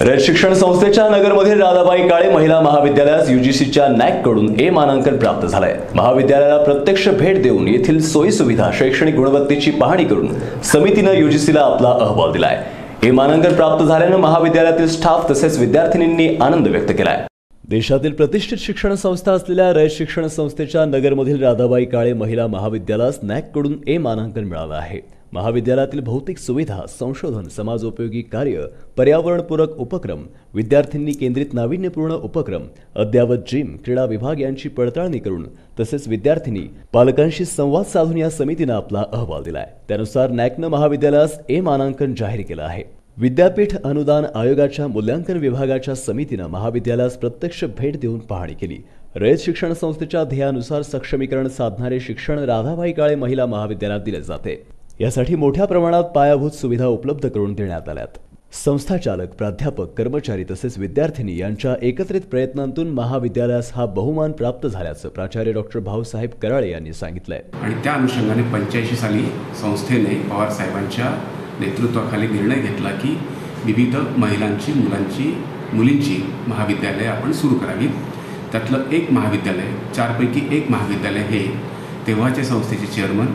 रयत शिक्षण संस्थेच्या नगरमधील राधाबाई काळे महिला महाविद्यालयास युजीसीच्या नॅककडून ए मानांकन प्राप्त झालंय. महाविद्यालयाला प्रत्यक्ष भेट देऊन येथील सोयी सुविधा शैक्षणिक गुणवत्तेची पाहणी करून समितीनं युजीसीला आपला अहवाल दिलाय. ए मानांकन प्राप्त झाल्यानं महाविद्यालयातील स्टाफ तसेच विद्यार्थिनींनी आनंद व्यक्त केलाय. देशातील प्रतिष्ठित शिक्षण संस्था असलेल्या रयत शिक्षण संस्थेच्या नगरमधील राधाबाई काळे महिला महाविद्यालयास नॅककडून ए मानांकन मिळालं आहे. महाविद्यालयातील भौतिक सुविधा संशोधन समाजोपयोगी कार्य पर्यावरणपूरक उपक्रम विद्यार्थ्यांनी केंद्रित नाविन्यपूर्ण उपक्रम अद्ययावत जिम क्रीडा विभाग यांची पडताळणी करून तसेच विद्यार्थ्यांनी पालकांशी संवाद साधून या समितीनं आपला अहवाल दिलाय. त्यानुसार नॅकनं महाविद्यालयास ए मानांकन जाहीर केलं आहे. विद्यापीठ अनुदान आयोगाच्या मूल्यांकन विभागाच्या समितीनं महाविद्यालयास प्रत्यक्ष भेट देऊन पाहणी केली. रयत शिक्षण संस्थेच्या ध्येयानुसार सक्षमीकरण साधणारे शिक्षण राधाबाई काळे महिला महाविद्यालयात दिले जाते. यासाठी मोठ्या प्रमाणात पायाभूत सुविधा उपलब्ध करून देण्यात आल्यात. संस्थाचालक प्राध्यापक कर्मचारी तसेच विद्यार्थिनी यांच्या एकत्रित प्रयत्नांतून महाविद्यालयास हा बहुमान प्राप्त झाल्याचं प्राचार्य डॉक्टर भाऊसाहेब कराळे यांनी सांगितलंय. आणि त्या अनुषंगाने पंच्याऐंशी साली संस्थेने पवार साहेबांच्या नेतृत्वाखाली निर्णय घेतला की विविध महिलांची मुलांची मुलींची महाविद्यालये आपण सुरू करावी त्यातलं एक महाविद्यालय चारपैकी एक महाविद्यालय हे तेव्हाचे संस्थेचे चेअरमन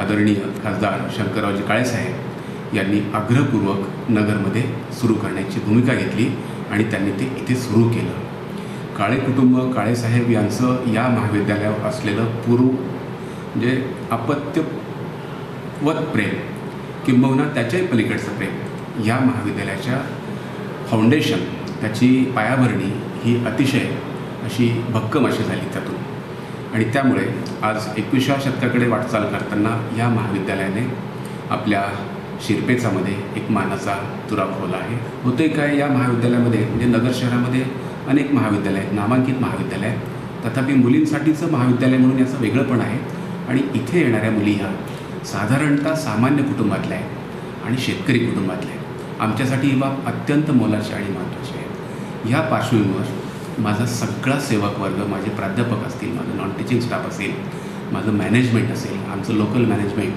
आदरणीय खासदार शंकररावजी काळेसाहेब यांनी आग्रहपूर्वक नगरमध्ये सुरू करण्याची भूमिका घेतली आणि त्यांनी ते इथे सुरू केलं. काळे कुटुंब काळेसाहेब यांचं या महाविद्यालयावर असलेलं पूर्व म्हणजे अपत्यवत प्रेम किंबहुना त्याच्याही पलीकडचं प्रेम या महाविद्यालयाच्या फाउंडेशन त्याची पायाभरणी ही अतिशय अशी भक्कम अशी झाली त्यातून. आणि त्यामुळे आज एकविसाव्या शतकाकडे वाटचाल करताना या महाविद्यालयाने आपल्या शिरपेचामध्ये एक मानाचा तुरा खोला आहे. होते काय या महाविद्यालयामध्ये म्हणजे नगर शहरामध्ये अनेक महाविद्यालय आहेत नामांकित महाविद्यालय आहेत. तथापि मुलींसाठीचं महाविद्यालय म्हणून याचं वेगळंपण आहे. आणि इथे येणाऱ्या मुली ह्या साधारणतः सामान्य कुटुंबातल्या आहेत आणि शेतकरी कुटुंबातल्या आहेत. आमच्यासाठी ही बाब अत्यंत मोलाची आणि महत्त्वाची आहे. ह्या पार्श्वभूमीवर माझा सगळा सेवक वर्ग माझे प्राध्यापक असतील माझं नॉन टीचिंग स्टाफ असेल माझं मॅनेजमेंट असेल आमचं लोकल मॅनेजमेंट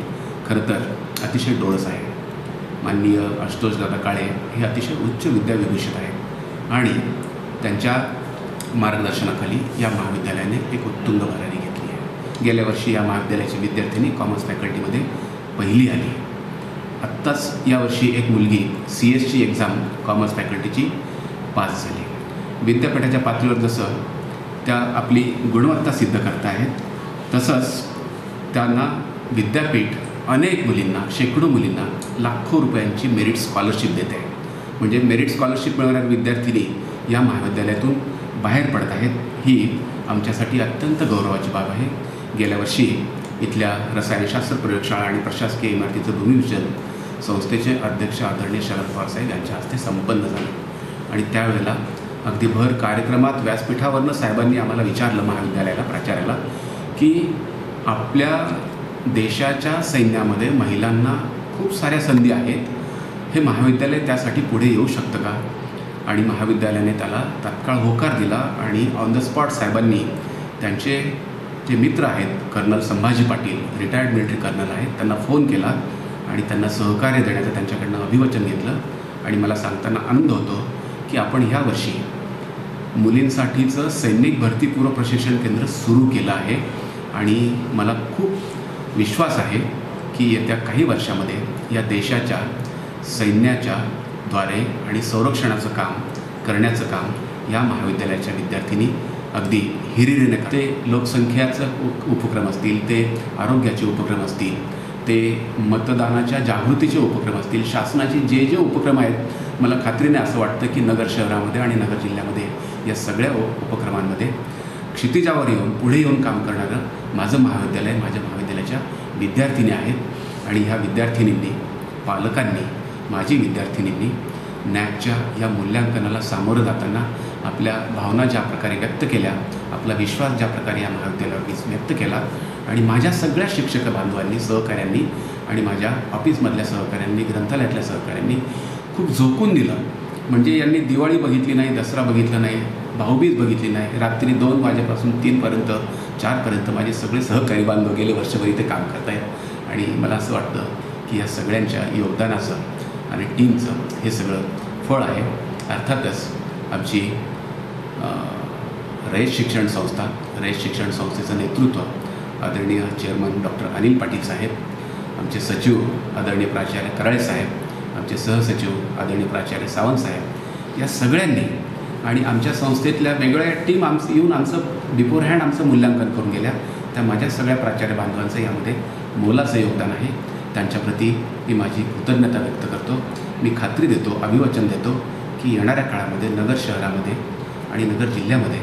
खरं तर अतिशय डोळस आहे. माननीय आशुतोष दादा काळे हे अतिशय उच्च विद्याविभूषित आहेत. आणि त्यांच्या मार्गदर्शनाखाली या महाविद्यालयाने एक उत्तुंग भरारी घेतली आहे. गेल्या वर्षी या महाविद्यालयाची विद्यार्थिनी कॉमर्स फॅकल्टीमध्ये पहिली आली. आत्ताच यावर्षी एक मुलगी सी एसची एक्झाम कॉमर्स फॅकल्टीची पास झाली. विद्यापीठाच्या पातळीवर जसं त्या आपली गुणवत्ता सिद्ध करतायत तसंच त्यांना विद्यापीठ अनेक मुलींना शेकडो मुलींना लाखो रुपयांची मेरिट स्कॉलरशिप देते. आहे म्हणजे मेरिट स्कॉलरशिप मिळणाऱ्या विद्यार्थिनी या महाविद्यालयातून बाहेर पडत आहेत. ही आमच्यासाठी अत्यंत गौरवाची बाब आहे. गेल्या वर्षी इथल्या रसायनशास्त्र प्रयोगशाळा आणि प्रशासकीय इमारतीचं भूमिपूजन संस्थेचे अध्यक्ष आदरणीय शरद पवार साहेब यांच्या हस्ते संपन्न झालं. आणि त्यावेळेला अगदी भर कार्यक्रमात व्यासपीठावरनं साहेबांनी आम्हाला विचारलं महाविद्यालयाला प्राचार्याला की आपल्या देशाच्या सैन्यामध्ये महिलांना खूप साऱ्या संधी आहेत. हे महाविद्यालय त्यासाठी पुढे येऊ शकतं का? आणि महाविद्यालयाने त्याला तात्काळ होकार दिला आणि ऑन द स्पॉट साहेबांनी त्यांचे जे मित्र आहेत colonel Sambhaji Patil retired military colonel आहेत त्यांना फोन केला आणि त्यांना सहकार्य देण्याचं त्यांच्याकडनं अभिवचन घेतलं. आणि मला सांगताना आनंद होतो की आपण ह्या वर्षी मुलींसाठीचं सैनिक भरतीपूर्व प्रशिक्षण केंद्र सुरू केलं आहे. आणि मला खूप विश्वास आहे की येत्या काही वर्षामध्ये या देशाच्या सैन्याच्या द्वारे आणि संरक्षणाचं काम करण्याचं काम या महाविद्यालयाच्या विद्यार्थिनी अगदी हिरिरीने ते लोकसंख्याचं उप उपक्रम असतील ते आरोग्याचे उपक्रम असतील ते मतदानाच्या जागृतीचे उपक्रम असतील शासनाचे जे जे उपक्रम आहेत मला खात्रीने असं वाटतं की नगर शहरामध्ये आणि नगर जिल्ह्यामध्ये या सगळ्या उपक्रमांमध्ये क्षितिजावर येऊन पुढे येऊन काम करणारं माझं महाविद्यालय माझ्या महाविद्यालयाच्या विद्यार्थिनी आहेत. आणि ह्या विद्यार्थिनींनी पालकांनी माझी विद्यार्थिनींनी नॅकच्या या मूल्यांकनाला सामोरं जाताना आपल्या भावना ज्या प्रकारे व्यक्त केल्या आपला विश्वास ज्या प्रकारे या महाविद्यालयावर व्यक्त केला आणि माझ्या सगळ्या शिक्षक बांधवांनी सहकाऱ्यांनी आणि माझ्या ऑफिसमधल्या सहकाऱ्यांनी ग्रंथालयातल्या सहकाऱ्यांनी खूप झोकून दिलं. म्हणजे यांनी दिवाळी बघितली नाही दसरा बघितला नाही भाऊबीज बघितली नाही. रात्री दोन वाजेपासून तीनपर्यंत चारपर्यंत माझे सगळे सहकारी बांधव गेले. वर्षभर इथे काम करत आहेत आणि मला असं वाटतं की या सगळ्यांच्या योगदानाचं आणि टीमचं हे सगळं फळ आहे. अर्थातच आमची रयत शिक्षण संस्था रयत शिक्षण संस्थेचं नेतृत्व आदरणीय चेअरमन डॉक्टर अनिल पाटील साहेब आमचे सचिव आदरणीय प्राचार्य कराळे साहेब आमचे सहसचिव आदरणीय प्राचार्य सावंत साहेब या सगळ्यांनी आणि आमच्या संस्थेतल्या वेगवेगळ्या टीम आमचं येऊन आमचं बिफोर हँड आमचं मूल्यांकन करून गेल्या. त्या माझ्या सगळ्या प्राचार्य बांधवांचं यामध्ये मोलाचं योगदान आहे. त्यांच्याप्रती मी माझी कृतज्ञता व्यक्त करतो. मी खात्री देतो अभिवचन देतो की येणाऱ्या काळामध्ये नगर शहरामध्ये आणि नगर जिल्ह्यामध्ये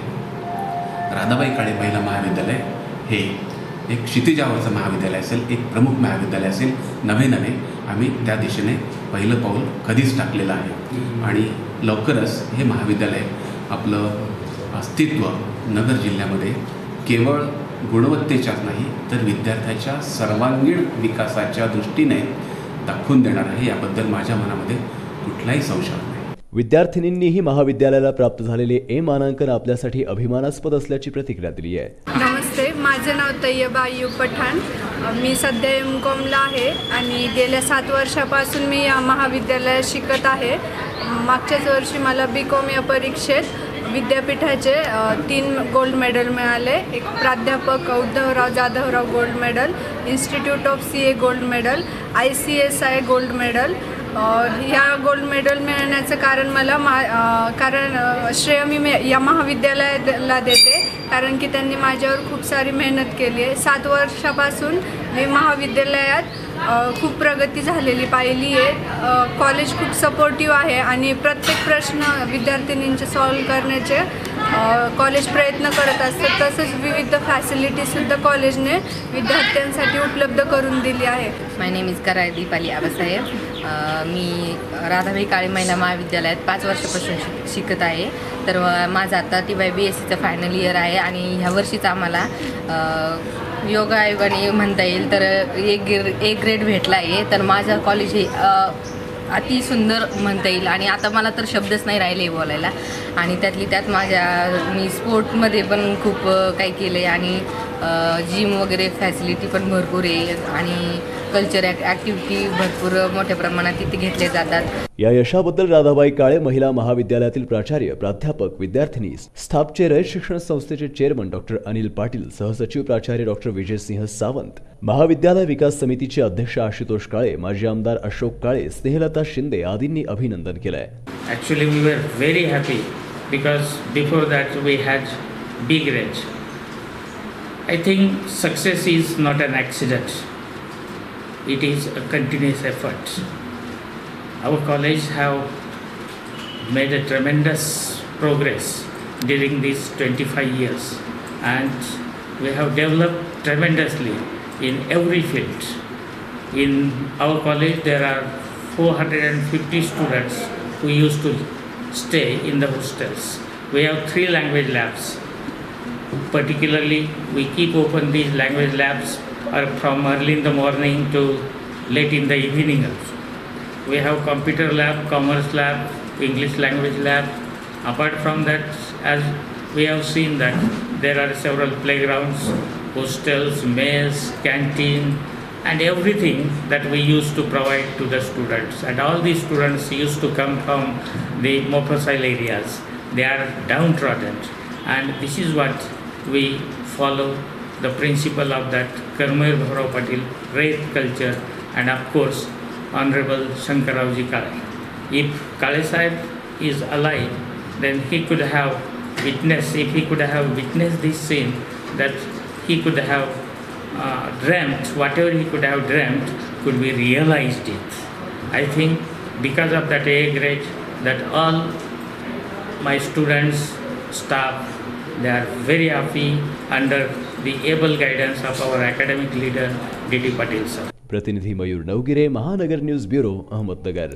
राधाबाई काळे महिला महाविद्यालय हे एक क्षितिजावरचं महाविद्यालय असेल एक प्रमुख महाविद्यालय असेल नवे नवे आम्ही त्या दिशेने पहिलं पाऊल कधीच टाकलेलं आहे. आणि लवकरच हे महाविद्यालय आपलं अस्तित्व नगर जिल्ह्यामध्ये केवळ गुणवत्तेच्याच नाही तर विद्यार्थ्याच्या सर्वांगीण विकासाच्या दृष्टीने दाखवून देणार आहे. याबद्दल माझ्या मनामध्ये कुठलाही संशय नाही. विद्यार्थिनींनीही महाविद्यालयाला प्राप्त झालेले ए मानांकन आपल्यासाठी अभिमानास्पद असल्याची प्रतिक्रिया दिली आहे. माझं नाव तय्यबा अय्यूब पठाण. मी सध्या एम कॉमला आहे आणि गेल्या सात वर्षापासून मी या महाविद्यालयात शिकत आहे. मागच्याच वर्षी मला बी कॉम या परीक्षेत विद्यापीठाचे तीन गोल्ड मेडल मिळाले. एक प्राध्यापक Uddhavrao Jadhavrao gold medal institute of C A gold medal I C S I gold medal ह्या गोल्ड मेडल मिळण्याचं कारण मला मा कारण श्रेय मी या महाविद्यालयाला देते. कारण की त्यांनी माझ्यावर खूप सारी मेहनत केली आहे. सात वर्षापासून मी महाविद्यालयात खूप प्रगती झालेली पाहिली आहे. कॉलेज खूप सपोर्टिव्ह आहे आणि प्रत्येक प्रश्न विद्यार्थिनींचे सॉल्व करण्याचे कॉलेज प्रयत्न करत असतात. तसंच विविध फॅसिलिटीसुद्धा कॉलेजने विद्यार्थ्यांसाठी उपलब्ध करून दिली आहे. माय नेम इज कराय दीपाली आबासाहेब मी राधाबाई काळे महिला महाविद्यालयात पाच वर्षापासून शिक शिकत आहे. तर माझं आता टी वाय बी एस सीचं फायनल इयर आहे आणि ह्या वर्षीच आम्हाला योग आयोगाने म्हणता येईल तर एक ग्रेड एक ग्रेड भेटला आहे. तर माझं कॉलेज हे अति सुंदर म्हणता येईल. आणि आता मला तर शब्दच नाही राहिले बोलायला. आणि त्यातली त्यात माझ्या मी स्पोर्टमध्ये पण खूप काही केलं आहे आणि जिम वगैरे फॅसिलिटी पण भरपूर आहे. आणि कल्चर ॲक्टिव्हिटी भरपूर मोठ्या प्रमाणात तिथे घेतले जातात. या यशाबद्दल राधाबाई काळे महिला महाविद्यालयातील प्राचार्य प्राध्यापक विद्यार्थिनी स्थापचे रयत शिक्षण संस्थेचे चेअरमन डॉक्टर अनिल पाटील सहसचिव प्राचार्य डॉक्टर विजयसिंह सावंत महाविद्यालय विकास समितीचे अध्यक्ष आशुतोष काळे माजी आमदार अशोक काळे स्नेहलता शिंदे आदींनी अभिनंदन केलंय. Actually, we were very happy because before that we had big range. I think success is not an accident, it is a continuous effort. Our college have made a tremendous progress during these 25 years and we have developed tremendously in every field. In our college, there are 450 students who used to stay in the hostels. We have three language labs. Particularly, we keep open these language labs from early in the morning to late in the evening also. We have computer lab, commerce lab, English language lab. Apart from that, as we have seen that there are several playgrounds, hostels, mess, canteen, and everything that we used to provide to the students. And all these students used to come from the more Mofasile areas. They are downtrodden. And this is what we follow the principle of that Karmair Bhairav Patil, Raith culture, and of course, Honorable Shankarauji Kale. If Kale Sahib is alive, then he could have witnessed, if he could have witnessed this scene, that he could have uh, dreamt, whatever he could have dreamt, could be realized it. I think because of that A grade, that all my students, staff, they are very happy under the able guidance of our academic leader, D.D. Patil sir. પ્રતિનિધિ Mayur Navgire Mahanagar News Bureau, Ahmednagar